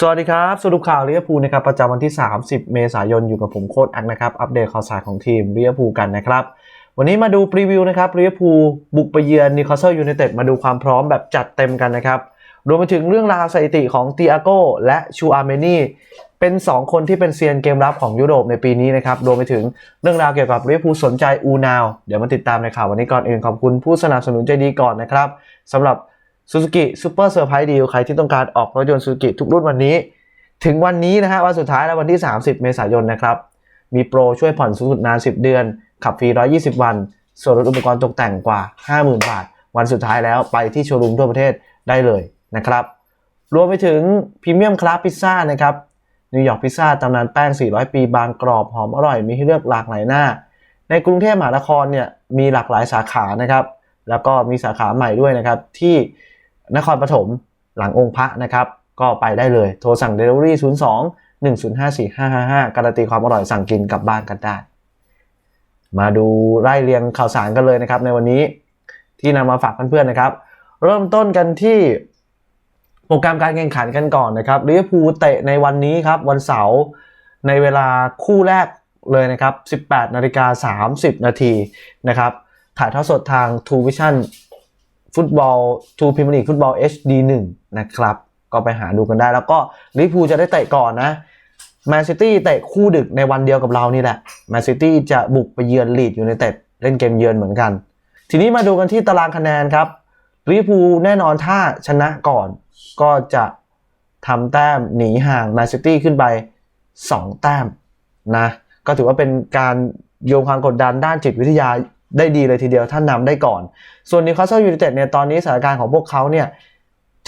สวัสดีครับ สรุปข่าวเวอร์พูนะครับ ประจำวันที่ 30 เมษายนอยู่กับผมโค้ดอักนะครับ อัปเดตข่าวสารของทีมเวอร์พูกันนะครับ วันนี้มาดูพรีวิวนะครับเวอร์พูบุกไปเยือนนิวคาสเซิลยูไนเต็ดมาดูความพร้อมแบบจัดเต็มกันนะครับ รวมไปถึงเรื่องราวสถิติของติอาโกและชูอาร์เมนีเป็น 2 คนที่เป็นเซียนเกมรับของยุโรปในปีนี้นะครับ รวมไปถึงเรื่องราวเกี่ยวกับเวอร์พูสนใจอูนาว เดี๋ยวมาติดตามในข่าววันนี้ก่อนอื่นขอบคุณผู้สนับสนุนใจดีก่อนนะครับสำหรับ Suzuki Super Surprise Deal ใครที่ต้องการออกรถยนต์ Suzuki ทุกรุ่นวันนี้ ถึงวันนี้นะฮะวันสุดท้ายแล้ววันที่ 30 เมษายนนะครับ มีโปรช่วยผ่อนสูงสุดนาน 10 เดือน ขับฟรี 120 วัน ส่วนลดอุปกรณ์ตกแต่งกว่า 50,000 บาท วันสุดท้ายแล้วไปที่โชว์รูมทั่วประเทศได้เลยนะครับ รวมไปถึงพรีเมียมคลาสพิซซ่านะครับนิวยอร์กพิซซ่าตำนานแป้ง 400 ปีบางกรอบหอมอร่อยมีให้เลือกหลากหลายหน้า ในกรุงเทพมหานครเนี่ยมีหลากหลายสาขานะครับแล้วก็มีสาขาใหม่ด้วยนะครับที่ นครปฐมหลังองค์พระนะครับ ก็ไปได้เลย โทรสั่ง Delivery 02 105 4555 การันตีความอร่อยสั่งกินกลับบ้านกันได้ มาดูไล่เรียงข่าวสารกันเลยนะครับ ในวันนี้ที่นำมาฝากเพื่อนๆนะครับ เริ่มต้นกันที่โปรแกรมการแข่งขันกันก่อนนะครับลิเวอร์พูลเตะในวันนี้ครับวันเสาร์ในเวลาคู่แรกเลยนะครับ 18 นาฬิกา 30 นาทีนะครับ ถ่ายทอดสดทาง True Vision ฟุตบอล True Premier League ฟุตบอล HD 1นะครับ ก็ไปหาดูกันได้ แล้วก็ลิพูจะได้เตะก่อนนะแมนซิตี้เตะคู่ดึกในวันเดียวกับเรานี่แหละแมนซิตี้จะบุกไปเยือนลีดอยู่ในเตดเล่นเกมเยือนเหมือนกัน ทีนี้มาดูกันที่ตารางคะแนนครับลิพูแน่นอนถ้าชนะก่อนก็จะทำแต้มหนีห่างแมนซิตี้ขึ้นไป 2 แต้มนะก็ถือว่าเป็นการโยงความกดดันด้านจิตวิทยา ได้ดีเลยทีเดียวท่านนำได้ก่อน ส่วนนิวคาสเซิลยูไนเต็ดเนี่ยตอนนี้สถานการณ์ของพวกเขาเนี่ย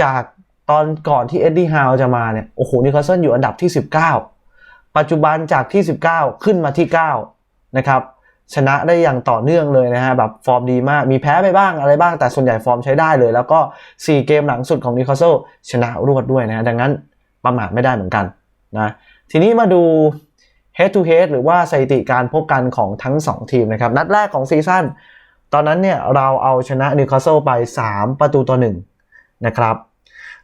จากตอนก่อนที่เอ็ดดี้ฮาวจะมาเนี่ยโอ้โหนิวคาสเซิลอยู่อันดับที่ 19 ปัจจุบันจากที่ 19 ขึ้นมาที่ 9 นะครับชนะได้อย่างต่อเนื่องเลยนะฮะแบบฟอร์มดีมากมีแพ้ไปบ้างอะไรบ้างแต่ส่วนใหญ่ฟอร์มใช้ได้เลย แล้วก็ 4 เกมหลังสุดของนิวคาสเซิลชนะรวดด้วยนะฮะดังนั้นประมาทไม่ได้เหมือนกันนะทีนี้มาดู head to head หรือว่าสถิติการพบกันของทั้ง 2 ทีมนะครับ นัดแรกของซีซั่นตอนนั้นเนี่ยเราเอาชนะนิวคาสเซิลไป 3 ประตูต่อ1นะครับ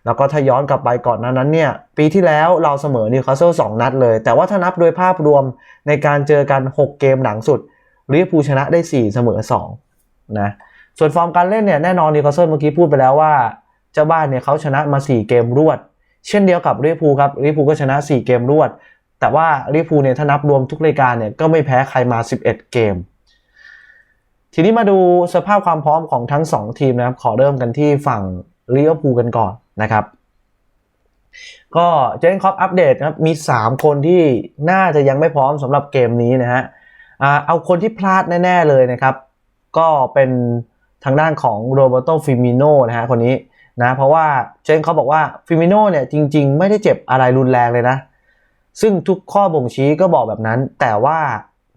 แล้วก็ถ้าย้อนกลับไปก่อนหน้านั้นเนี่ย ปีที่แล้วเราเสมอนิวคาสเซิล2นัดเลย แต่ว่าถ้านับโดยภาพรวมในการเจอกัน 6 เกมหลังสุดลิเวอร์พูลชนะได้ 4 เสมอ2นะส่วนฟอร์มการเล่นเนี่ยแน่นอนนิวคาสเซิลเมื่อกี้พูดไปแล้วว่าเจ้าบ้านเนี่ยเขาชนะมา 4 เกมรวด เช่นเดียวกับลิเวอร์พูลครับลิเวอร์พูลก็ชนะ 4 เกมรวด แต่ว่าลิเวอร์พูลเนี่ยถ้านับรวมทุกรายการเนี่ยก็ไม่แพ้ใครมา 11 เกม ทีนี้มาดูสภาพความพร้อมของทั้ง 2 ทีมนะครับ ขอเริ่มกันที่ฝั่งลิเวอร์พูลกันก่อนนะครับ ก็เจนคอปอัปเดตนะครับมี 3 คนที่น่าจะยังไม่พร้อมสำหรับเกมนี้นะฮะเอาคนที่พลาดแน่ ๆ เลยนะครับ ก็เป็นทางด้านของโรเบโตฟิมิโนนะฮะคนนี้นะเพราะว่าเจนเขาบอกว่าฟิมิโนเนี่ยจริง ๆ ไม่ได้เจ็บอะไรรุนแรงเลยนะ ซึ่งทุกข้อบ่งชี้ก็บอกแบบนั้น แต่ว่า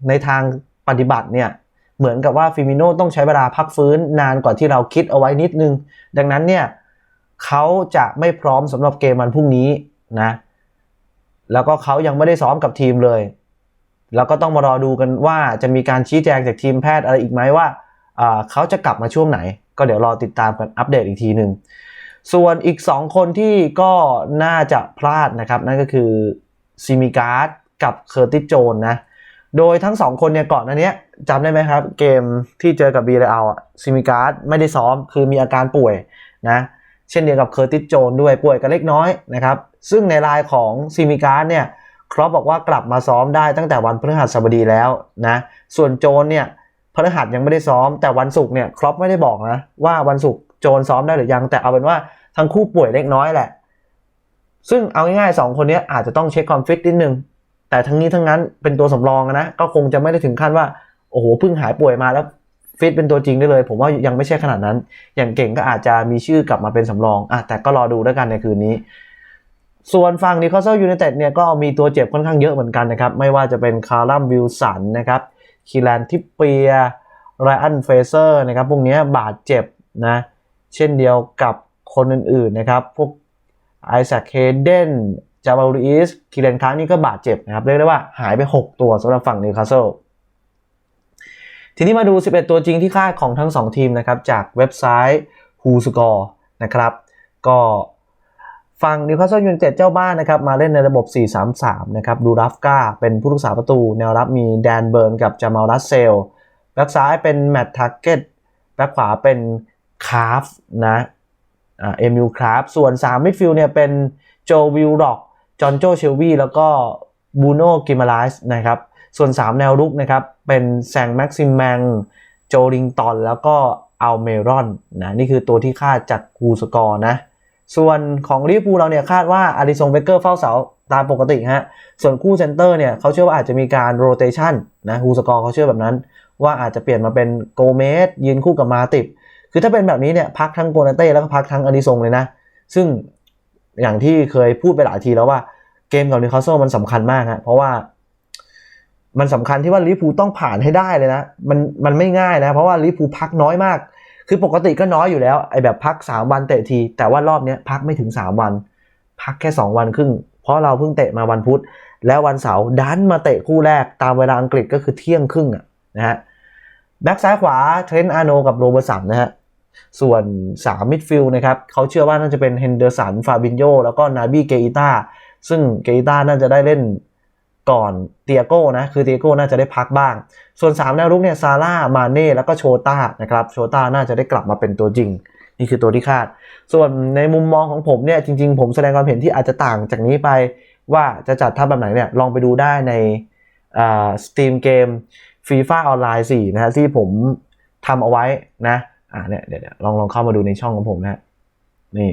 ในทางปฏิบัติเนี่ยเหมือนกับว่าฟิมิโนต้องใช้เวลาพักฟื้นนานกว่าที่เราคิดเอาไว้นิดนึง ดังนั้นเนี่ยเขาจะไม่พร้อมสำหรับเกมวันพรุ่งนี้นะแล้วก็เขายังไม่ได้ซ้อมกับทีมเลย แล้วก็ต้องมารอดูกันว่าจะมีการชี้แจงจากทีมแพทย์อะไรอีกไหมว่าเขาจะกลับมาช่วงไหน ก็เดี๋ยวรอติดตามกันอัปเดตอีกทีหนึ่งส่วนอีก 2 คนที่ก็น่าจะพลาดนะครับ นั่นก็คือ ซิมิการ์ดกับเคอร์ติสโจนนะ โดยทั้ง2คนเนี่ยก่อนอันนี้จำได้ไหมครับ เกมที่เจอกับบีเรอัลซิมิการ์ดไม่ได้ซ้อมคือมีอาการป่วยนะ เช่นเดียวกับเคอร์ติสโจนด้วยป่วยกันเล็กน้อยนะครับ ซึ่งในรายของซิมิการ์ดเนี่ยครอปบอกว่ากลับมาซ้อมได้ตั้งแต่วันพฤหัสบดีแล้วนะส่วนโจนเนี่ยพฤหัสยังไม่ได้ซ้อม แต่วันศุกร์เนี่ยครอปไม่ได้บอกนะว่าวันศุกร์โจนซ้อมได้หรือยังแต่เอาเป็นว่าทั้งคู่ป่วยเล็กน้อยแหละ ซึ่งเอาง่ายๆสองคนนี้อาจจะต้องเช็คความฟิตนิดนึง แต่ทั้งนี้ทั้งนั้นเป็นตัวสำรองนะ ก็คงจะไม่ได้ถึงขั้นว่า โอ้โหเพิ่งหายป่วยมาแล้วฟิตเป็นตัวจริงได้เลย ผมว่ายังไม่ใช่ขนาดนั้น อย่างเก่งก็อาจจะมีชื่อกลับมาเป็นสำรองอะแต่ก็รอดูแล้วกันในคืนนี้ ส่วนฝั่งนิโคลเซลยูไนเต็ดเนี่ยก็มีตัวเจ็บค่อนข้างเยอะเหมือนกันนะครับ ไม่ว่าจะเป็นคาร์ลัมวิลสันนะครับคีแลนทิปเปียไรอันเฟเซอร์นะครับ พวกนี้บาดเจ็บนะ เช่นเดียวกับคนอื่นๆนะครับ พวก ไอแซคเฮเดนจาบาลิสคีเรนค้านี่ก็บาดเจ็บนะครับ เรียกได้ว่าหายไป 6 ตัวสำหรับฝั่งนิวคาสเซิลทีนี้มาดู 11 ตัวจริงที่คาดของทั้ง 2 ทีมนะครับ จากเว็บไซต์ w h o s c o r e นะครับ ก็ฝั่งนิวคาสเซิลยูไนเต็ดเจ้าบ้านนะครับ มาเล่นในระบบ 4-3-3 นะครับ ดูราฟกาเป็นผู้รักษาประตู แนวรับมีแดนเบิร์นกับจามาลรัสเซลแบ็กซ้ายเป็นแมตต์ทักเก็ตแบ็กขวาเป็นคาร์ฟนะ เอมิลคราฟส่วน 3 มิดฟิลด์เนี่ยเป็นโจวิลล็อกจอห์นโจเชลวีแล้วก็บูโน่กิมาไลส์นะครับ ส่วน 3 แนวรุกนะครับ เป็นแซงแม็กซิมแมงโจลิงตันแล้วก็อัลเมรอนนะนี่คือตัวที่คาดจากกูสกอร์นะ ส่วนของลิเวอร์พูลเราเนี่ยคาดว่าอาริซงเบเกอร์เฝ้าเสาตามปกติฮะ ส่วนคู่เซนเตอร์เนี่ยเขาเชื่อว่าอาจจะมีการโรเตชันนะฮูสกอร์เขาเชื่อแบบนั้น ว่าอาจจะเปลี่ยนมาเป็นโกเมสยืนคู่กับมาติบ คือถ้าเป็นแบบนี้เนี่ยพักทั้งโกนาเต้แล้วก็พักทั้งอาริซงเลยนะ ซึ่งอย่างที่เคยพูดไปหลายทีแล้วว่าเกมกับนิวคาสเซิลมันสำคัญมากฮะเพราะว่า มันสำคัญที่ว่าลิเวอร์พูต้องผ่านให้ได้เลยนะมันมันไม่ง่ายนะ เพราะว่าลิเวอร์พูพักน้อยมาก คือปกติก็น้อยอยู่แล้วไอ้แบบพัก 3 วันเตะที แต่ว่ารอบนี้พักไม่ถึง 3 วัน พักแค่ 2 วันครึ่งเพราะเราเพิ่งเตะมาวันพุธแล้ววันเสาร์ดันมาเตะคู่แรกตามเวลาอังกฤษก็คือเที่ยงครึ่งอะนะฮะแบ็กซ้ายขวาเทรนต์อาโนกับโรเบอร์สันนะฮะ ส่วน 3 มิดฟิลด์นะครับเขาเชื่อว่าน่าจะเป็นเฮนเดอร์สันฟาบินโยแล้วก็นาบีเกอิต้าซึ่งเกอิต้าน่าจะได้เล่นก่อนเตียโก้นะคือเตียโก้น่าจะได้พักบ้าง ส่วน 3 แนวรุกเนี่ยซาร่ามาเน่แล้วก็โชต้านะครับโชต้าน่าจะได้กลับมาเป็นตัวจริง นี่คือตัวที่คาด ส่วนในมุมมองของผมเนี่ยจริง ๆ ผมแสดงความเห็นที่อาจจะต่างจากนี้ไปว่าจะจัดทัพแบบไหนเนี่ยลองไปดูได้ในสตรีมเกม FIFA ออนไลน์4นะฮะที่ผมทำเอาไว้นะ อ่าเนี่ยเดี๋ยวลองลองเข้ามาดูในช่องของผมนะนี่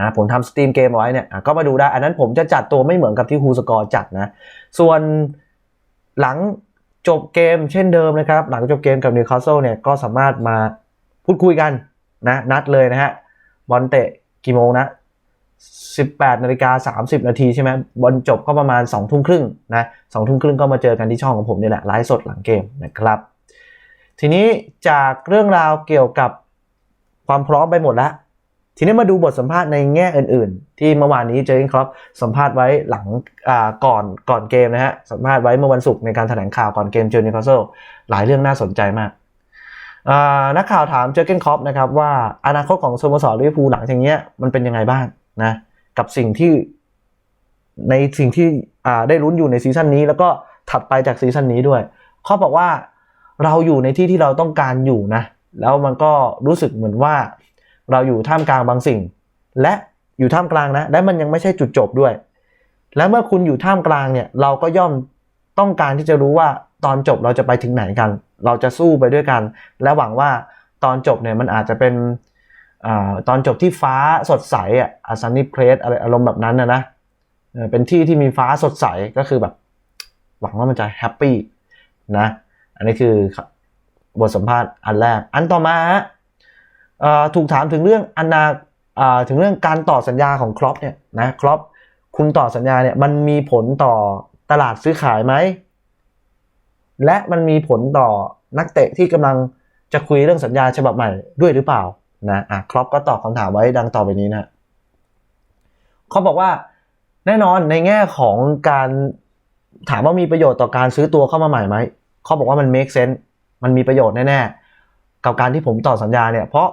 นะผมทำสตรีมเกมเอาไว้เนี่ยก็มาดูได้ อันนั้นผมจะจัดตัวไม่เหมือนกับที่ฮูสกอร์จัดนะ ส่วนหลังจบเกมเช่นเดิมนะครับ หลังจบเกมกับนิวคาสเซิลเนี่ยก็สามารถมาพูดคุยกันนะนัดเลยนะฮะบอลเตะกี่โมงนะ 18นาฬิกา30 นาทีใช่ไหมบอลจบก็ประมาณ2ทุ่มครึ่งนะสองทุ่มครึ่งก็มาเจอกันที่ช่องของผมนี่แหละไลฟ์สดหลังเกมนะครับ ทีนี้จากเรื่องราวเกี่ยวกับความพร้อมไปหมดแล้ว ทีนี้มาดูบทสัมภาษณ์ในแง่อื่น ๆ ที่เมื่อวานนี้เจอร์เกนครอปสัมภาษณ์ไว้หลังก่อนก่อนเกมนะฮะสัมภาษณ์ไว้เมื่อวันศุกร์ในการแถลงข่าวก่อนเกมเจอนิคาสเซิลหลายเรื่องน่าสนใจมากนักข่าวถามเจอร์เกนครอปนะครับว่าอนาคตของสโมสรลิเวอร์พูลหลังจากนี้มันเป็นยังไงบ้างนะกับสิ่งที่ในสิ่งที่ได้ลุ้นอยู่ในซีซั่นนี้ แล้วก็ถัดไปจากซีซั่นนี้ด้วยเขาบอกว่า เราอยู่ในที่ที่เราต้องการอยู่นะ แล้วมันก็รู้สึกเหมือนว่า เราอยู่ท่ามกลางบางสิ่ง และอยู่ท่ามกลางนะ และมันยังไม่ใช่จุดจบด้วย และเมื่อคุณอยู่ท่ามกลางเนี่ย เราก็ย่อมต้องการที่จะรู้ว่าตอนจบเราจะไปถึงไหนกัน เราจะสู้ไปด้วยกัน และหวังว่าตอนจบเนี่ยมันอาจจะเป็นอตอนจบที่ฟ้าสดใสอะอาซันนี่เพลสอะไรอารมณ์แบบนั้นนะนะเป็นที่ที่มีฟ้าสดใสก็คือแบบ หวังว่ามันจะแฮปปี้นะ อันนี้คือบทสัมภาษณ์อันแรก อันต่อมาฮะเอ่อถูกถามถึงเรื่องอนาถึงเรื่องการต่อสัญญาของครอปเนี่ยนะครอปคุณต่อสัญญาเนี่ยมันมีผลต่อตลาดซื้อขายไหม และมันมีผลต่อนักเตะที่กำลังจะคุยเรื่องสัญญาฉบับใหม่ด้วยหรือเปล่านะอะครอปก็ตอบคำถามไว้ดังต่อไปนี้นะเขาบอกว่าแน่นอนในแง่ของการถามว่ามีประโยชน์ต่อการซื้อตัวเข้ามาใหม่ไหม เขาบอกว่ามัน make sense มันมีประโยชน์แน่ๆกับการที่ผมต่อสัญญาเนี่ยเพราะ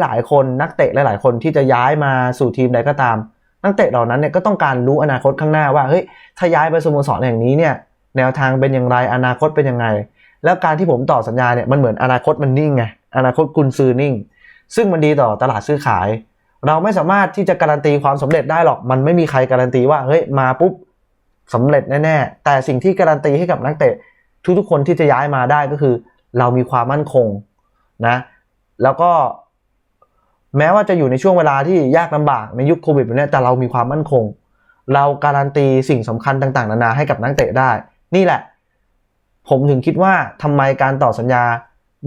หลายๆคนนักเตะหลาย ๆ คนที่จะย้ายมาสู่ทีมใดก็ตาม นักเตะเหล่านั้นเนี่ยก็ต้องการรู้อนาคตข้างหน้าว่าเฮ้ยถ้าย้ายไปสโมสรแห่งนี้เนี่ยแนวทางเป็นอย่างไรอนาคตเป็นยังไง แล้วการที่ผมต่อสัญญาเนี่ยมันเหมือนอนาคตมันนิ่งไงอนาคตกุนซือนิ่ง ซึ่งมันดีต่อตลาดซื้อขาย เราไม่สามารถที่จะการันตีความสำเร็จได้หรอกมันไม่มีใครการันตีว่าเฮ้ยมาปุ๊บสำเร็จแน่ๆแต่สิ่งที่การันตีให้กับนักเตะ ทุกๆคนที่จะย้ายมาได้ก็คือ เรามีความมั่นคงนะ แล้วก็ แม้ว่าจะอยู่ในช่วงเวลาที่ยากลำบากในยุคโควิดแบบนี้แต่เรามีความมั่นคง เราการันตีสิ่งสำคัญต่างๆ นานาให้กับนักเตะได้ นี่แหละ ผมถึงคิดว่าทำไมการต่อสัญญา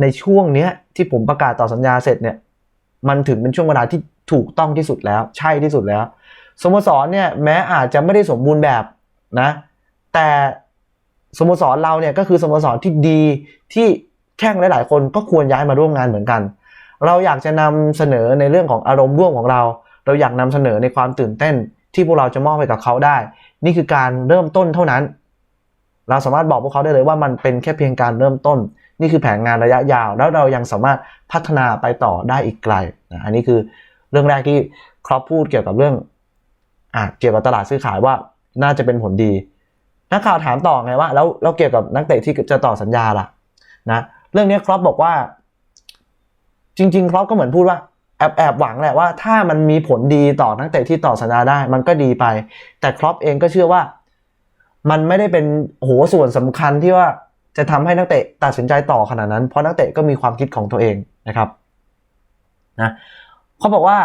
ในช่วงเนี้ยที่ผมประกาศต่อสัญญาเสร็จเนี่ย มันถึงเป็นช่วงเวลาที่ถูกต้องที่สุดแล้ว ใช่ที่สุดแล้วสโมสรเนี่ยแม้อาจจะไม่ได้สมบูรณ์แบบนะ แต่ สโมสรเราเนี่ยก็คือสโมสรที่ดีที่แข่งหลาย ๆ คนก็ควรย้ายมาร่วมงานเหมือนกัน เราอยากจะนำเสนอในเรื่องของอารมณ์ร่วมของเรา เราอยากนำเสนอในความตื่นเต้นที่พวกเราจะมอบให้กับเขาได้ นี่คือการเริ่มต้นเท่านั้น เราสามารถบอกพวกเขาได้เลยว่ามันเป็นแค่เพียงการเริ่มต้น นี่คือแผนงานระยะยาว แล้วเรายังสามารถพัฒนาไปต่อได้อีกไกลนะอันนี้คือเรื่องแรกที่ครอปพูดเกี่ยวกับเรื่องอะเกี่ยวกับตลาดซื้อขายว่าน่าจะเป็นผลดี นักข่าวถามต่อไงว่าแล้วแล้วเกี่ยวกับนักเตะที่จะต่อสัญญาล่ะนะเรื่องนี้ครอปบอกว่า จริงๆครอปก็เหมือนพูดว่าแอบแอบหวังแหละว่าถ้ามันมีผลดีต่อนักเตะที่ต่อสัญญาได้ มันก็ดีไป แต่ครอปเองก็เชื่อว่า มันไม่ได้เป็นโหส่วนสำคัญที่ว่าจะทำให้นักเตะตัดสินใจต่อขนาดนั้น เพราะนักเตะก็มีความคิดของตัวเองนะครับนะเขาบอกว่า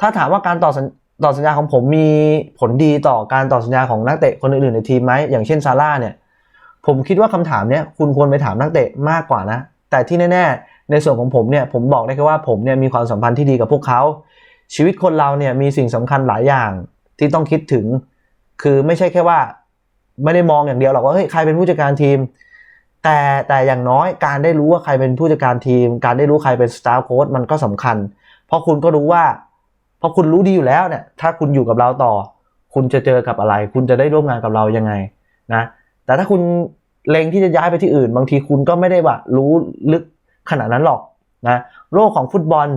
ถ้าถามว่าการต่อสัญ ต่อสัญญาของผมมีผลดีต่อการต่อสัญญาของนักเตะคนอื่นๆในทีมไหมอย่างเช่นซาร่าเนี่ย ผมคิดว่าคำถามเนี้ยคุณควรไปถามนักเตะมากกว่านะ แต่ที่แน่ ๆ ในส่วนของผมเนี่ยผมบอกได้แค่ว่าผมเนี่ยมีความสัมพันธ์ที่ดีกับพวกเขา ชีวิตคนเราเนี่ยมีสิ่งสำคัญหลายอย่างที่ต้องคิดถึง คือไม่ใช่แค่ว่าไม่ได้มองอย่างเดียวหรอกว่าเฮ้ยใครเป็นผู้จัดการทีม แต่แต่อย่างน้อยการได้รู้ว่าใครเป็นผู้จัดการทีม การได้รู้ใครเป็นสตาฟโค้ชมันก็สำคัญ เพราะคุณก็รู้ว่า เพราะคุณรู้ดีอยู่แล้วเนี่ย ถ้าคุณอยู่กับเราต่อ คุณจะเจอกับอะไร คุณจะได้ร่วมงานกับเรายังไงนะ แต่ถ้าคุณเล็งที่จะย้ายไปที่อื่น บางทีคุณก็ไม่ได้ว่ารู้ลึกขนาดนั้นหรอกนะ โลกของฟุตบอล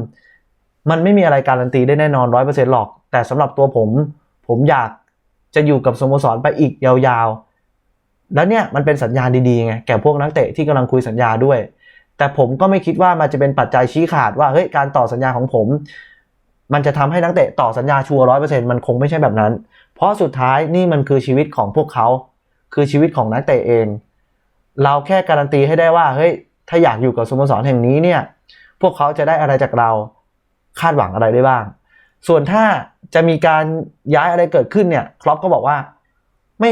มันไม่มีอะไรการันตีได้แน่นอนร้อยเปอร์เซ็นต์หรอก แต่สำหรับตัวผม ผมอยากจะอยู่กับสโมสรไปอีกยาวๆ แล้วเนี่ยมันเป็นสัญญาณดีๆไงแก่พวกนักเตะที่กำลังคุยสัญญาด้วย แต่ผมก็ไม่คิดว่ามันจะเป็นปัจจัยชี้ขาดว่าเฮ้ยการต่อสัญญาของผม มันจะทำให้นักเตะต่อสัญญาชัวร้อยเปอร์เซ็นต์มันคงไม่ใช่แบบนั้น เพราะสุดท้ายนี่มันคือชีวิตของพวกเขา คือชีวิตของนักเตะเอง เราแค่การันตีให้ได้ว่าเฮ้ยถ้าอยากอยู่กับสโมสรแห่งนี้เนี่ย พวกเขาจะได้อะไรจากเราคาดหวังอะไรได้บ้าง ส่วนถ้าจะมีการย้ายอะไรเกิดขึ้นเนี่ยครอปก็บอกว่าไม่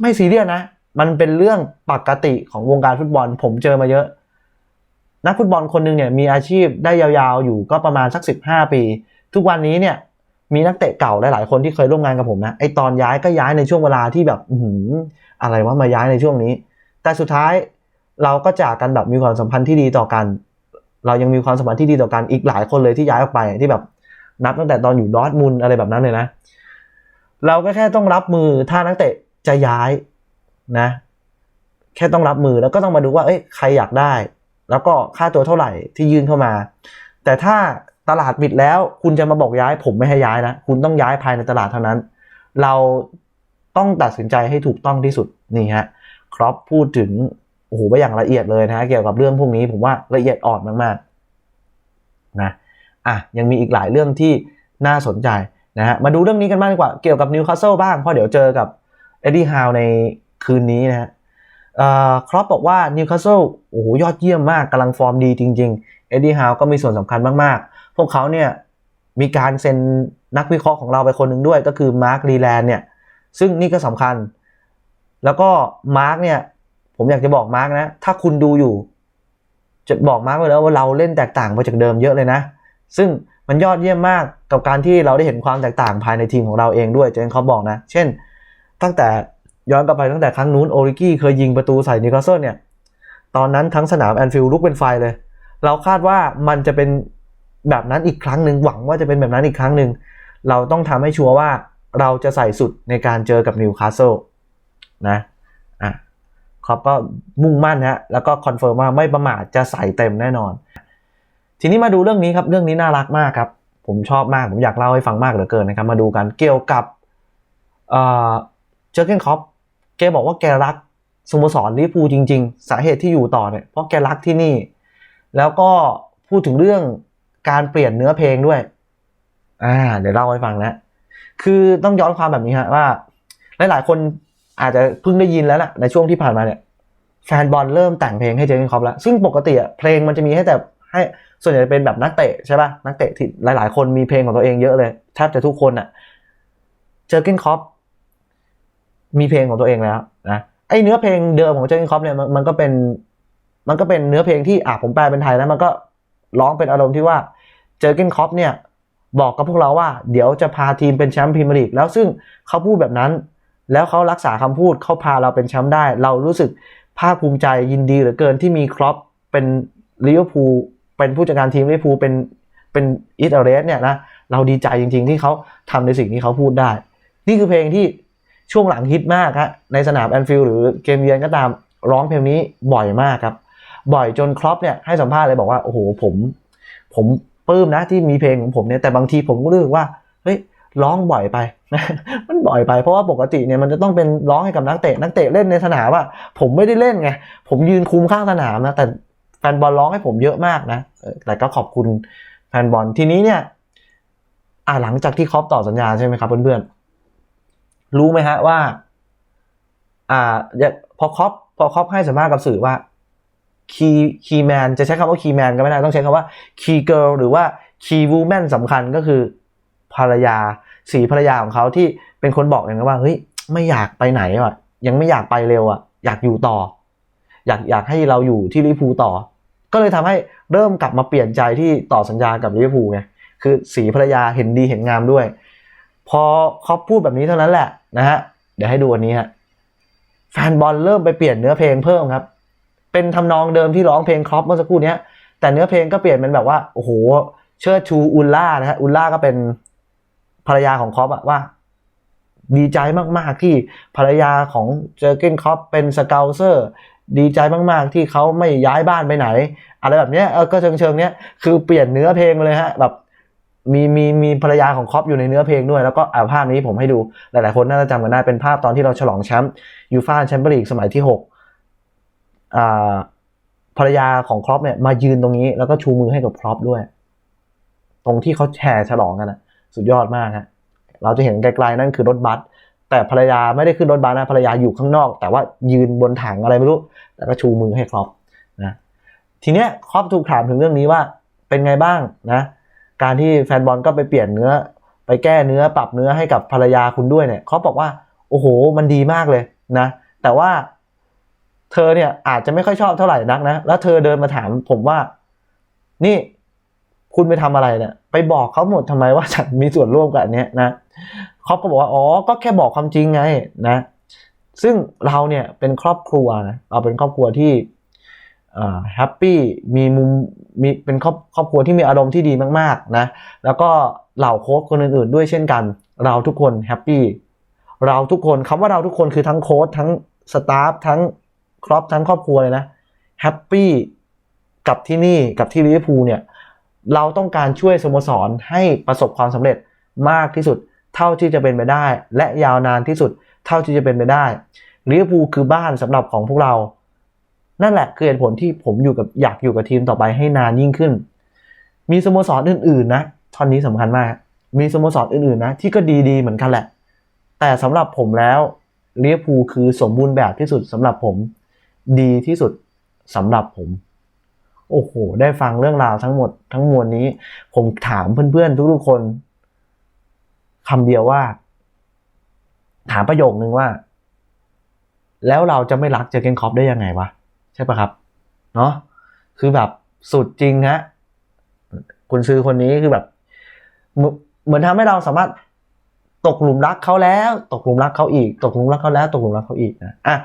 ไม่ซีเรียสนะ มันเป็นเรื่องปกติของวงการฟุตบอล ผมเจอมาเยอะ นักฟุตบอลคนหนึ่งเนี่ยมีอาชีพได้ยาวๆอยู่ก็ประมาณสักสิบห้าปี ทุกวันนี้เนี่ยมีนักเตะเก่าหลายๆคนที่เคยร่วมงานกับผมนะไอตอนย้ายก็ย้ายในช่วงเวลาที่แบบอืออะไรว่ามาย้ายในช่วงนี้ แต่สุดท้ายเราก็จากกันแบบมีความสัมพันธ์ที่ดีต่อกัน เรายังมีความสัมพันธ์ที่ดีต่อกันอีกหลายคนเลยที่ย้ายออกไปที่แบบนับตั้งแต่ตอนอยู่ดอทมุนอะไรแบบนั้นเลยนะ เราก็แค่ต้องรับมือถ้านักเตะจะย้ายนะ แค่ต้องรับมือแล้วก็ต้องมาดูว่าเอ้ยใครอยากได้ แล้วก็ค่าตัวเท่าไหร่ที่ยื่นเข้ามา แต่ถ้า ตลาดปิดแล้ว คุณจะมาบอกย้าย ผมไม่ให้ย้ายนะ คุณต้องย้ายภายในตลาดเท่านั้น เราต้องตัดสินใจให้ถูกต้องที่สุดนี่ฮะครอปพูดถึงโอ้โหไปอย่างละเอียดเลยนะเกี่ยวกับเรื่องพวกนี้ผมว่าละเอียดอ่อนมากๆนะอะยังมีอีกหลายเรื่องที่น่าสนใจนะฮะมาดูเรื่องนี้กันบ้างดีกว่าเกี่ยวกับนิวคาสเซิลบ้างเพราะเดี๋ยวเจอกับเอ็ดดี้ฮาวในคืนนี้นะฮะครอปบอกว่านิวคาสเซิลโอ้โหยอดเยี่ยมมากกำลังฟอร์มดีจริง ๆ เอ็ดดี้ฮาวก็มีส่วนสำคัญมากๆ พวกเขาเนี่ยมีการเซ็นนักวิเคราะห์ของเราไปคนหนึ่งด้วย ก็คือมาร์คลีแลนเนี่ยซึ่งนี่ก็สำคัญ แล้วก็มาร์คเนี่ยผมอยากจะบอกมาร์คนะ ถ้าคุณดูอยู่ จะบอกมาร์คไปแล้วว่าเราเล่นแตกต่างไปจากเดิมเยอะเลยนะ ซึ่งมันยอดเยี่ยมมากกับการที่เราได้เห็นความแตกต่างภายในทีมของเราเองด้วยเจนเขาบอกนะ เช่น ตั้งแต่ย้อนกลับไปตั้งแต่ครั้งนู้นโอริกี้เคยยิงประตูใส่นิวคาเซิลเนี่ย ตอนนั้นทั้งสนามแอนฟิลด์ลุกเป็นไฟเลย เราคาดว่ามันจะเป็น แบบนั้นอีกครั้งหนึ่งหวังว่าจะเป็นแบบนั้นอีกครั้งหนึ่งเราต้องทำให้ชัวร์ว่าเราจะใส่สุดในการเจอกับนิวคาสเซิลนะอะครับก็มุ่งมั่นฮะแล้วก็คอนเฟิร์มว่าไม่ประมาทจะใส่เต็มแน่นอน ทีนี้มาดูเรื่องนี้ครับ เรื่องนี้น่ารักมากครับ ผมชอบมาก ผมอยากเล่าให้ฟังมากเหลือเกินนะครับ มาดูกันเกี่ยวกับเอ่อเจอร์เกนคอปแกบอกว่าแกรักสโมสรลิเวอร์พูลจริง ๆ สาเหตุที่อยู่ต่อเนี่ยเพราะแกรักที่นี่ แล้วก็พูดถึงเรื่อง การเปลี่ยนเนื้อเพลงด้วย อ่า เดี๋ยวเล่าให้ฟังนะ คือต้องย้อนความแบบนี้ฮะว่า หลายๆ คนอาจจะเพิ่งได้ยินแล้วล่ะในช่วงที่ผ่านมาเนี่ยแฟนบอลเริ่มแต่งเพลงให้เจอร์เกนคอปแล้วซึ่งปกติอะเพลงมันจะมีให้แต่ให้ส่วนใหญ่จะเป็นแบบนักเตะใช่ป่ะนักเตะที่หลาย ๆ คนมีเพลงของตัวเองเยอะเลยแทบจะทุกคนอะเจอร์เกนคอปมีเพลงของตัวเองแล้วนะไอเนื้อเพลงเดิมของเจอร์เกนคอปเนี่ยมมันก็เป็น มันก็เป็นเนื้อเพลงที่อะผมแปลเป็นไทยแล้วมันก็ร้องเป็นอารมณ์ที่ว่า เจอเกนคอปเนี่ยบอกกับพวกเราว่าเดี๋ยวจะพาทีมเป็นแชมป์พรีเมียร์ลีกแล้วซึ่งเขาพูดแบบนั้น แล้วเขารักษาคำพูดเขาพาเราเป็นแชมป์ได้ เรารู้สึกภาคภูมิใจยินดีเหลือเกินที่มีครอปเป็นลิเวอร์พูลเป็นผู้จัดการทีมลิเวอร์พูลเป็นเป็นอิตาเรสเนี่ยนะเราดีใจจริง ๆ ที่เขาทำในสิ่งที่เขาพูดได้ นี่คือเพลงที่ช่วงหลังฮิตมากครับในสนามแอนฟิลด์หรือเกมเยือนก็ตามร้องเพลงนี้บ่อยมากครับ บ่อยจนครอปเนี่ยให้สัมภาษณ์เลยบอกว่าโอ้โหผมผม ปลื้มนะที่มีเพลงของผมเนี่ยแต่บางทีผมก็รู้สึกว่าเฮ้ยร้องบ่อยไป มันบ่อยไปเพราะว่าปกติเนี่ยมันจะต้องเป็นร้องให้กับนักเตะนักเตะเล่นในสนามว่าผมไม่ได้เล่นไงผมยืนคุมข้างสนามนะแต่แฟนบอลร้องให้ผมเยอะมากนะแต่ก็ขอบคุณแฟนบอลทีนี้เนี่ยอ่าหลังจากที่ครอปต่อสัญญาใช่ไหมครับเพื่อนๆรู้ไหมฮะว่า อ่าอย่าพอครอปพอครอปให้สัมภาษณ์กับสื่อว่า คีคีแมนจะใช้คำว่าคีแมนก็ไม่ได้ต้องใช้คำว่าคีเกิลหรือว่าคีวูแมนสำคัญก็คือภรรยาสีภรรยาของเขาที่เป็นคนบอกเองนะว่าเฮ้ยไม่อยากไปไหนอะยังไม่อยากไปเร็วอะ อยากอยู่ต่อ อยากอยากให้เราอยู่ที่ลิพูต่อ ก็เลยทำให้เริ่มกลับมาเปลี่ยนใจที่ต่อสัญญากับลิพูไงคือสีภรรยาเห็นดีเห็นงามด้วย พอเขาพูดแบบนี้เท่านั้นแหละนะฮะเดี๋ยวให้ดูอันนี้ฮะแฟนบอลเริ่มไปเปลี่ยนเนื้อเพลงเพิ่มครับ เป็นทำนองเดิมที่ร้องเพลงครอปเมื่อสักครู่นี้แต่เนื้อเพลงก็เปลี่ยนเป็นแบบว่าโอ้โหเชิดชูอุลล่านะฮะอุลล่าก็เป็นภรรยาของครอปอะว่า ดีใจมากๆที่ภรรยาของเจอเกนครอปเป็นสเกลเซอร์ดีใจมากๆที่เขาไม่ย้ายบ้านไปไหน อะไรแบบเนี้ยเออก็เชิงเชิงเนี้ยคือเปลี่ยนเนื้อเพลงเลยฮะแบบมีมีมีภรรยาของครอปอยู่ในเนื้อเพลงด้วย แล้วก็อ่าภาพนี้ผมให้ดูหลายๆคนน่าจะจำกันได้เป็นภาพตอนที่เราฉลองแชมป์ยูฟ่าแชมเปี้ยนลีกสมัยที่หก ภรรยาของครอปเนี่ยมายืนตรงนี้ แล้วก็ชูมือให้กับครอปด้วย ตรงที่เขาแชร์ฉลองกันนะสุดยอดมากฮะเราจะเห็นไกลๆนั่นคือรถบัสแต่ภรรยาไม่ได้ขึ้นรถบัสนะภรรยาอยู่ข้างนอก แต่ว่ายืนบนถังอะไรไม่รู้ แล้วก็ชูมือให้ครอปนะทีเนี้ยครอปถูกถามถึงเรื่องนี้ว่าเป็นไงบ้างนะ การที่แฟนบอลก็ไปเปลี่ยนเนื้อ ไปแก้เนื้อปรับเนื้อให้กับภรรยาคุณด้วยเนี่ยครอปบอกว่าโอ้โหมันดีมากเลยนะ แต่ว่า เธอเนี่ยอาจจะไม่ค่อยชอบเท่าไหร่นักนะ แล้วเธอเดินมาถามผมว่า นี่คุณไปทำอะไรเนี่ย ไปบอกเขาหมดทำไมว่าฉันมีส่วนร่วมกับอันเนี้ยนะครอปก็บอกว่า อ๋อ ก็แค่บอกความจริงไงนะ ซึ่งเราเนี่ยเป็นครอบครัวนะเราเป็นครอบครัวที่แฮปปี้มีมุมมีเป็นครอบครอบครัวที่มีอารมณ์ที่ดีมากๆนะ แล้วก็เหล่าโค้ชคนอื่นๆ ด้วยเช่นกัน เราทุกคนแฮปปี้เราทุกคนคำว่าเราทุกคนคือทั้งโค้ชทั้งสตาฟทั้ง ครอบทั้งครอบครัวเลยนะแฮปปี้กับที่นี่กับที่ลิเวอร์พูลเนี่ยเราต้องการช่วยสโมสรให้ประสบความสำเร็จมากที่สุด เท่าที่จะเป็นไปได้ และยาวนานที่สุด เท่าที่จะเป็นไปได้ลิเวอร์พูลคือบ้านสำหรับของพวกเรา นั่นแหละคือเหตุผลที่ผมอยู่กับอยากอยู่กับทีมต่อไปให้นานยิ่งขึ้น มีสโมสรอื่นๆนะท่อนนี้สำคัญมาก มีสโมสรอื่นๆนะที่ก็ดีๆเหมือนกันแหละ แต่สำหรับผมแล้วลิเวอร์พูลคือสมบูรณ์แบบที่สุดสำหรับผม ดีที่สุดสำหรับผม โอ้โห ได้ฟังเรื่องราวทั้งหมดทั้งมวลนี้ ผมถามเพื่อนๆ ทุกๆคนคำเดียวว่า ถามประโยคนึงว่า แล้วเราจะไม่รักเจอเกนคอปได้ยังไงวะ ใช่ปะครับ เนาะคือแบบสุดจริงฮะคุณซื้อคนนี้คือแบบ เหมือนทำให้เราสามารถตกหลุมรักเขาแล้ว ตกหลุมรักเขาอีก ตกหลุมรักเขาแล้ว ตกหลุมรักเขาอีกนะอะ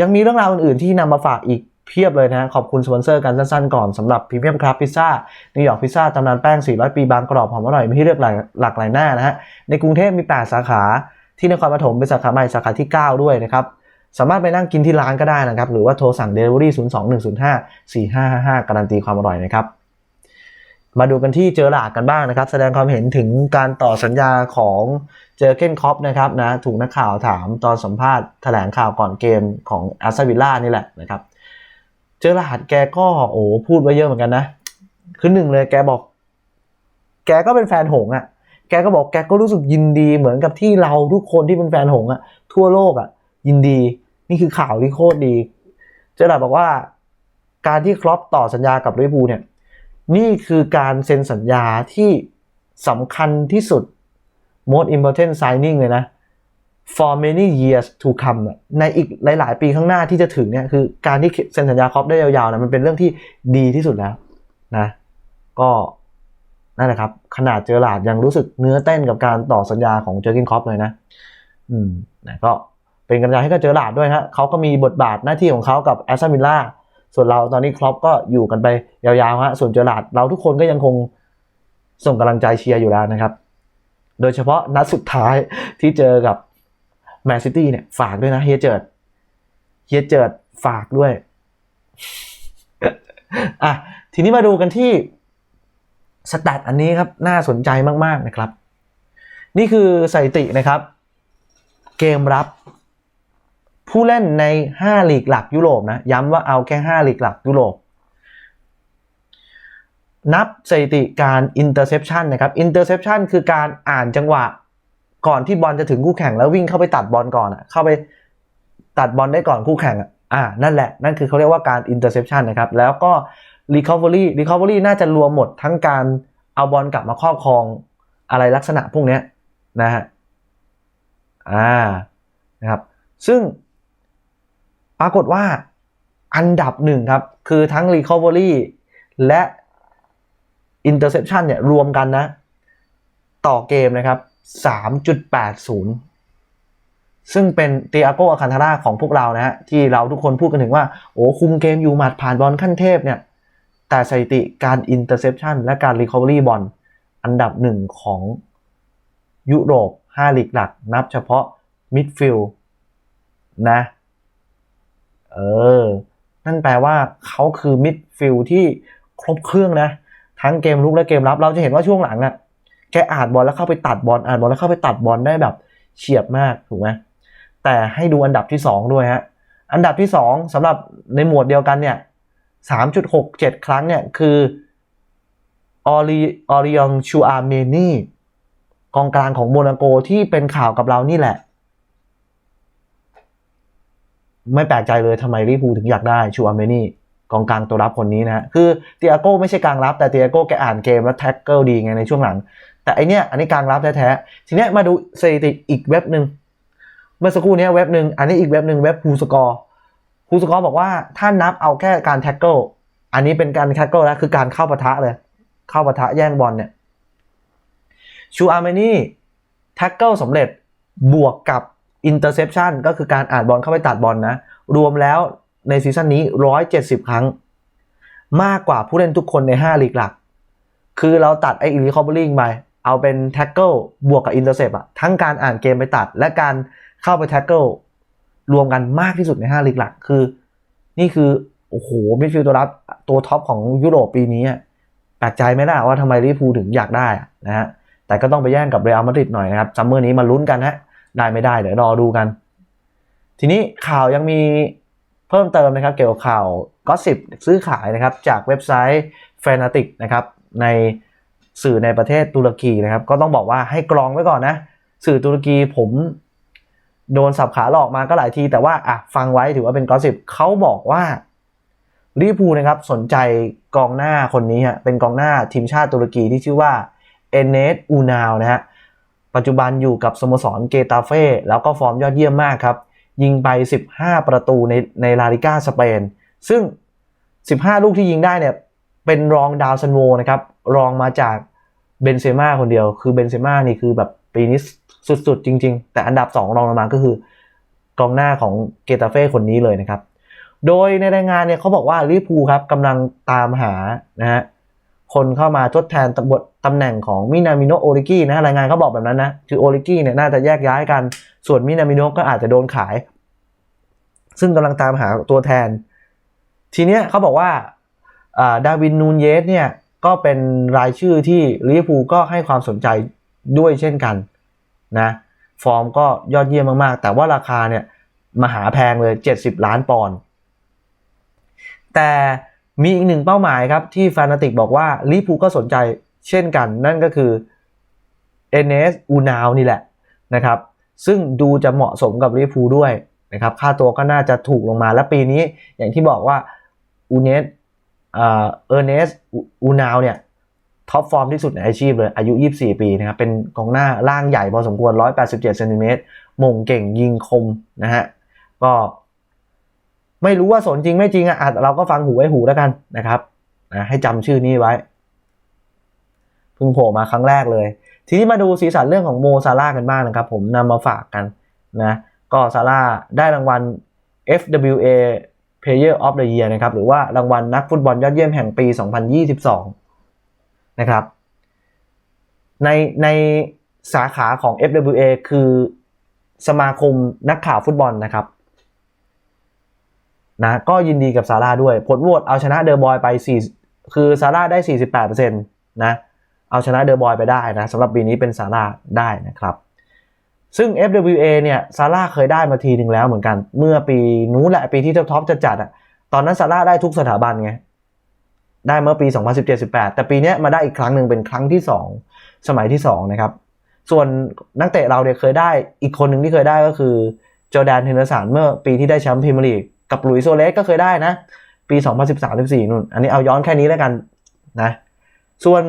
ยังมีเรื่องราวอื่นๆที่นำมาฝากอีกเพียบเลยนะขอบคุณสปอนเซอร์กันสั้นๆก่อนสำหรับพรีเมียมคราฟพิซซ่านิวยอร์กพิซซ่าตำนานแป้ง 400 ปีบางกรอบหอมอร่อยมีให้เลือกหลายหลากหลายหน้านะฮะในกรุงเทพมี 8 สาขาที่นครปฐมเป็นสาขาใหม่สาขาที่ 9 ด้วยนะครับสามารถไปนั่งกินที่ร้านก็ได้นะครับ หรือว่าโทรสั่ง Delivery 021054555 การันตีความอร่อยนะครับ มาดูกันที่เจอหลาดกันบ้างนะครับ แสดงความเห็นถึงการต่อสัญญาของ จอเกนคอปนะครับนะถูกนักข่าวถามตอนสัมภาษณ์แถลงข่าวก่อนเกมของอาร์ซวิลล่านี่แหละนะครับ เจอรหลาดแกก็โอ้พูดไว้เยอะเหมือนกันนะคือหนึ่งเลยแกบอก แกก็เป็นแฟนหงส์อะ แกก็บอกแกก็รู้สึกยินดีเหมือนกับที่เราทุกคนที่เป็นแฟนหงส์อะ ทั่วโลกอะ ยินดีนี่คือข่าวที่โคตรดี เจอรหลาดบอกว่า การที่ครอปต่อสัญญากับลิเวอร์พูลเนี่ย นี่คือการเซ็นสัญญาที่สำคัญที่สุด most important signing เลยนะ for many years to come ในอีกหลาย ๆ ปีข้างหน้าที่จะถึงเนี่ยคือการที่เซ็นสัญญาครอปได้ยาวๆนะมันเป็นเรื่องที่ดีที่สุดแล้วนะก็นั่นแหละครับ ขนาดเจอหลาดยังรู้สึกเนื้อเต้นกับการต่อสัญญาของเจอร์กินครอปเลยนะ อืมนะก็เป็นกำลังใจให้กับเจอหลาดด้วยฮะเขาก็มีบทบาทหน้าที่ของเขากับแอสตันวิลล่าส่วนเราตอนนี้ครอปก็อยู่กันไปยาวๆฮะส่วนเจอหลาดเราทุกคนก็ยังคงส่งกำลังใจเชียร์อยู่แล้วนะครับ โดยเฉพาะนัดสุดท้ายที่เจอกับแมนซิตี้เนี่ย ฝากด้วยนะเฮียเจิดเฮียเจิดฝากด้วย อะ ทีนี้มาดูกันที่สแตทอันนี้ครับ น่าสนใจมาก ๆ นะครับ นี่คือสถิตินะครับ เกมรับ ผู้เล่นใน 5 ลีกหลักยุโรปนะ ย้ำว่าเอาแค่ 5 ลีกหลักยุโรป นับสถิติการ interception นะครับ interception คือการอ่านจังหวะก่อนที่บอลจะถึงคู่แข่งแล้ววิ่งเข้าไปตัดบอลก่อนอะเข้าไปตัดบอลได้ก่อนคู่แข่งอะอ่านั่นแหละ นั่นคือเขาเรียกว่าการ interception นะครับ แล้วก็ recovery recovery น่าจะรวมหมดทั้งการเอาบอลกลับมาครอบครองอะไรลักษณะพวกนี้นะฮะอ่านะครับซึ่งปรากฏว่าอันดับหนึ่งครับ คือทั้ง recovery และ interception เนี่ยรวมกันนะ ต่อเกมนะครับ 3.80 ซึ่งเป็นเตียโกอาคันทาร่าของพวกเรานะฮะที่เราทุกคนพูดกันถึงว่า โอ้คุมเกมอยู่หมัดผ่านบอลขั้นเทพเนี่ย แต่สถิติการ interception และการ recovery บอลอันดับหนึ่งของยุโรป5ลีกหลัก นับเฉพาะ midfield นะ เออ นั่นแปลว่าเขาคือ midfield ที่ครบเครื่องนะ ทั้งเกมรุกและเกมรับ เราจะเห็นว่าช่วงหลังอะ่ะ แกอ่านบอลแล้วเข้าไปตัดบอลอ่านบอลแล้วเข้าไปตัดบอลได้แบบเฉียบมากถูกไหมแต่ให้ดูอันดับที่ 2 ด้วยฮะ อันดับที่ 2สำหรับในหมวดเดียวกันเนี่ย3.67 ครั้งเนี่ยคือออริออริองชูอาเมนีกองกลางของโมนาโกที่เป็นข่าวกับเรานี่แหละ ไม่แปลกใจเลยทำไมลิเวอร์พูถึงอยากได้ชูอาเมนี่ กองกลางตัวรับคนนี้นะฮะคือเตียโก้ไม่ใช่กลางรับ แต่เตียโก้แกอ่านเกมแล้วแท็กเกิลดีไงในช่วงหลัง แต่ไอเนี้ยอันนี้กลางรับแท้ๆทีเนี้ยมาดูสถิติอีกเว็บหนึ่งเมื่อสักครู่นี้เว็บหนึ่งอันนี้อีกเว็บหนึ่งเว็บพูสกอร์พูสกอร์บอกว่าถ้านับเอาแค่การแท็กเกิลอันนี้เป็นการแท็กเกิลแล้วคือการเข้าปะทะเลย เข้าปะทะแย่งบอลเนี่ยชูอาร์เมนี่แท็กเกิลสำเร็จบวกกับอินเตอร์เซปชันก็คือการอ่านบอลเข้าไปตัดบอลนะ รวมแล้ว ในซีซั่นนี้ 170 ครั้ง มากกว่าผู้เล่นทุกคนใน 5 ลีกหลัก คือเราตัดไอ้ recovering ไปเอาเป็น tackle บวกกับ intercept อะทั้งการอ่านเกมไปตัด และการเข้าไป tackle รวมกันมากที่สุดใน 5 ลีกหลัก คือ นี่คือ โอ้โหมิดฟิลด์ตัวรับตัวท็อปของยุโรปปีนี้แปลกใจไหมล่ะว่าทำไมลิเวอร์พูลถึงอยากได้นะฮะแต่ก็ต้องไปแย่งกับเรอัลมาดริดหน่อยนะครับซัมเมอร์นี้มาลุ้นกันฮะได้ไม่ได้เดี๋ยวรอดูกัน ทีนี้ข่าวยังมี เพิ่มเติมนะครับเกี่ยวกับข่าวก็สิบซื้อขายนะครับจากเว็บไซต์ f a n a t i c นะครับในสื่อในประเทศตุรกีนะครับก็ต้องบอกว่าให้กรองไว้ก่อนนะสื่อตุรกีผมโดนสับขาหลอกมาก็หลายที แต่ว่าอะฟังไว้ถือว่าเป็นก็สิบเขาบอกว่าลิเวอร์พูนะครับสนใจกองหน้าคนนี้ฮะเป็นกองหน้าทีมชาติตุรกีที่ชื่อว่าเอเนสอูนาวนะฮะปัจจุบันอยู่กับสโมสรเกตาเฟ่แล้วก็ฟอร์มยอดเยี่ยมมากครับ ยิงไป 15 ประตูในในลาลิก้าสเปน ซึ่ง 15 ลูกที่ยิงได้เนี่ยเป็นรองดาวซันโวนะครับ รองมาจากเบนเซม่าคนเดียว คือเบนเซม่านี่คือแบบปีนี้สุดๆ จริง ๆ แต่อันดับ 2 รองลงมาก็คือกองหน้าของเกตาเฟ่คนนี้เลยนะครับ โดยในรายงานเนี่ยเขาบอกว่าลิเวอร์พูครับกำลังตามหานะฮะ คนเข้ามาทดแทนตบทตำแหน่งของมินามิโนโอริกินะรายงานเขาบอกแบบนั้นนะ คือโอริกิเนี่ยน่าจะแยกย้ายกัน ส่วนมินามิโนก็อาจจะโดนขาย ซึ่งกำลังตามหาตัวแทน ทีเนี้ยเขาบอกว่าดาวินนูนเยสเนี่ยก็เป็นรายชื่อที่ลิเวอร์พูลก็ให้ความสนใจด้วยเช่นกันนะฟอร์มก็ยอดเยี่ยมมาก ๆ แต่ว่าราคาเนี่ยมหาแพงเลย 70 ล้านปอนด์แต่ มีอีกหนึ่งเป้าหมายครับที่ฟานาติกบอกว่าลิเวอร์พูก็สนใจเช่นกัน นั่นก็คือเอเนสอูนาวนี่แหละนะครับ ซึ่งดูจะเหมาะสมกับลิเวอร์พูด้วยนะครับค่าตัวก็น่าจะถูกลงมาและปีนี้อย่างที่บอกว่าอูเนสเออร์เนสอูนาวเนี่ยท็อปฟอร์มที่สุดในอาชีพเลย อายุ 24 ปีนะครับ เป็นกองหน้าร่างใหญ่พอสมควร 187เซนติเมตรมงเก่งยิงคมนะฮะ ก็ ไม่รู้ว่าสนจริงไม่จริงอะเราก็ฟังหูไว้หูแล้วกันนะครับนะให้จำชื่อนี้ไว้เพิ่งโผล่มาครั้งแรกเลย ทีนี้มาดูสีสันเรื่องของโมซาร่ากันบ้างนะครับ ผมนำมาฝากกันนะก็ซาร่าได้รางวัล FWA Player of the Year นะครับ หรือว่ารางวัลนักฟุตบอลยอดเยี่ยมแห่งปี 2022 นะครับ ในในสาขาของ FWA คือสมาคมนักข่าวฟุตบอลนะครับ นะก็ยินดีกับซาร่าด้วย ผลโหวตเอาชนะเดอร์บอยไป 4 คือซาร่าได้ 48%นะเอาชนะเดอร์บอยไปได้นะสำหรับปีนี้เป็นซาร่าได้นะครับ ซึ่ง FWA เนี่ยซาร่าเคยได้มาทีหนึ่งแล้วเหมือนกัน เมื่อปีนู้นแหละปีที่ท็อปๆจะจัดอะตอนนั้นซาร่าได้ทุกสถาบันไงได้เมื่อปี 2017-18 แต่ปีนี้มาได้อีกครั้งหนึ่งเป็นครั้งที่ 2 สมัยที่ 2 นะครับ ส่วนนักเตะเราเนี่ยเคยได้อีกคนหนึ่งที่เคยได้ก็คือจอแดนเฮนเดอร์สันเมื่อปีที่ได้แชมป์พรีเมียร์ลีก กับหลุยส์โซเลสก็เคยได้นะ ปี 2013-14นู่น อันนี้เอาย้อนแค่นี้แล้วกันนะ ส่วน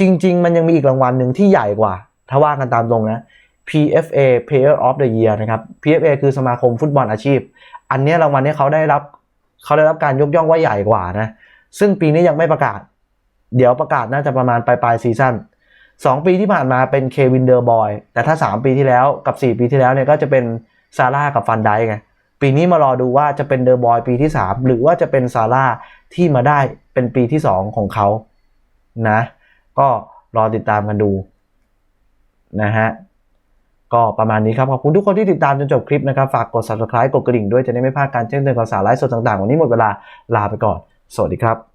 จริง ๆ มันยังมีอีกรางวัลหนึ่งที่ใหญ่กว่า ถ้าว่ากันตามตรงนะ PFA Player of the Year นะครับ PFA คือสมาคมฟุตบอลอาชีพ อันนี้รางวัลเนี้เขาได้รับเขาได้รับการยกย่องว่าใหญ่กว่านะ ซึ่งปีนี้ยังไม่ประกาศ เดี๋ยวประกาศน่าจะประมาณปลายปลายซีซั่นสองปีที่ผ่านมาเป็นเควินเดอร์บอย แต่ถ้า 3 ปีที่แล้วกับ 4 ปีที่แล้วเนี่ยก็จะเป็นซาร่ากับฟันไดไง ปีนี้มารอดูว่าจะเป็นเดอะบอยปีที่ 3 หรือว่าจะเป็นซาร่าที่มาได้เป็นปีที่ 2 ของเขานะ ก็รอติดตามกันดูนะฮะก็ประมาณนี้ครับ ขอบคุณทุกคนที่ติดตามจนจบคลิปนะครับ ฝากกด subscribe กดกระดิ่งด้วยจะได้ไม่พลาดการแจ้งเตือนข่าวสารไลฟ์สดต่างๆ วันนี้หมดเวลาลาไปก่อน สวัสดีครับ